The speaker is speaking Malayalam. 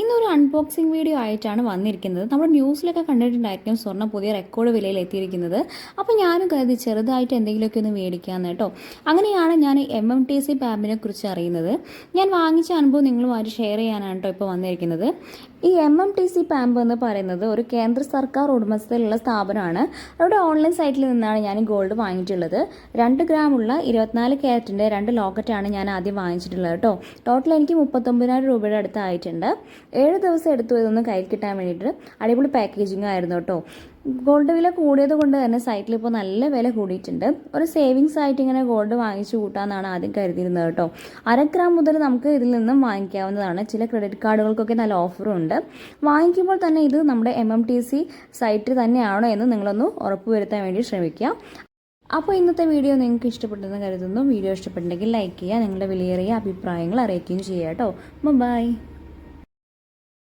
ഇന്നൊരു അൺബോക്സിംഗ് വീഡിയോ ആയിട്ടാണ് വന്നിരിക്കുന്നത്. നമ്മുടെ ന്യൂസിലൊക്കെ കണ്ടിട്ടുണ്ടായിരിക്കും സ്വർണം പുതിയ റെക്കോർഡ് വിലയിൽ എത്തിയിരിക്കുന്നത്. അപ്പോൾ ഞാനും കരുതി ചെറുതായിട്ട് എന്തെങ്കിലുമൊക്കെ ഒന്ന് മേടിക്കാമെന്ന് കേട്ടോ. അങ്ങനെയാണ് ഞാൻ എം എം ടി സി പാമ്പിനെ കുറിച്ച് അറിയുന്നത്. ഞാൻ വാങ്ങിച്ച അനുഭവം നിങ്ങളുമായിട്ട് ഷെയർ ചെയ്യാനാണ് കേട്ടോ ഇപ്പോൾ വന്നിരിക്കുന്നത്. ഈ എം എം ടി സി പാമ്പ് എന്ന് പറയുന്നത് ഒരു കേന്ദ്ര സർക്കാർ ഉടമസ്ഥയിലുള്ള സ്ഥാപനമാണ്. അവരുടെ ഓൺലൈൻ സൈറ്റിൽ നിന്നാണ് ഞാൻ ഗോൾഡ് വാങ്ങിയിട്ടുള്ളത്. രണ്ട് ഗ്രാമുള്ള ഇരുപത്തിനാല് ക്യാരറ്റിന്റെ രണ്ട് ലോക്കറ്റാണ് ഞാൻ ആദ്യം വാങ്ങിച്ചിട്ടുള്ളത് കേട്ടോ. ടോട്ടൽ എനിക്ക് മുപ്പത്തൊമ്പതിനായിരം രൂപയുടെ അടുത്തായിട്ടുണ്ട് ഏഴ് ദിവസം എടുത്തു ഇതൊന്ന് കയ്യിൽ കിട്ടാൻ വേണ്ടിയിട്ട് അടിപൊളി പാക്കേജിങ് ആയിരുന്നു കേട്ടോ. ഗോൾഡ് വില കൂടിയത് കൊണ്ട് തന്നെ സൈറ്റിൽ ഇപ്പോൾ നല്ല വില കൂടിയിട്ടുണ്ട്. ഒരു സേവിങ്സ് ആയിട്ട് ഇങ്ങനെ ഗോൾഡ് വാങ്ങിച്ചു കൂട്ടാമെന്നാണ് ആദ്യം കരുതിയിരുന്നത് കേട്ടോ. അര ഗ്രാം മുതൽ നമുക്ക് ഇതിൽ നിന്നും വാങ്ങിക്കാവുന്നതാണ്. ചില ക്രെഡിറ്റ് കാർഡുകൾക്കൊക്കെ നല്ല ഓഫറും ഉണ്ട്. വാങ്ങിക്കുമ്പോൾ തന്നെ ഇത് നമ്മുടെ M M T C site തന്നെയാണോ എന്ന് നിങ്ങളൊന്ന് ഉറപ്പുവരുത്താൻ വേണ്ടി ശ്രമിക്കുക അപ്പോൾ ഇന്നത്തെ വീഡിയോ നിങ്ങൾക്ക് ഇഷ്ടപ്പെട്ടെന്ന് കരുതുന്നു. വീഡിയോ ഇഷ്ടപ്പെട്ടെങ്കിൽ ലൈക്ക് ചെയ്യുക നിങ്ങളുടെ വിലയേറിയ അഭിപ്രായങ്ങൾ അറിയിക്കുകയും ചെയ്യുക കേട്ടോ. ബൈ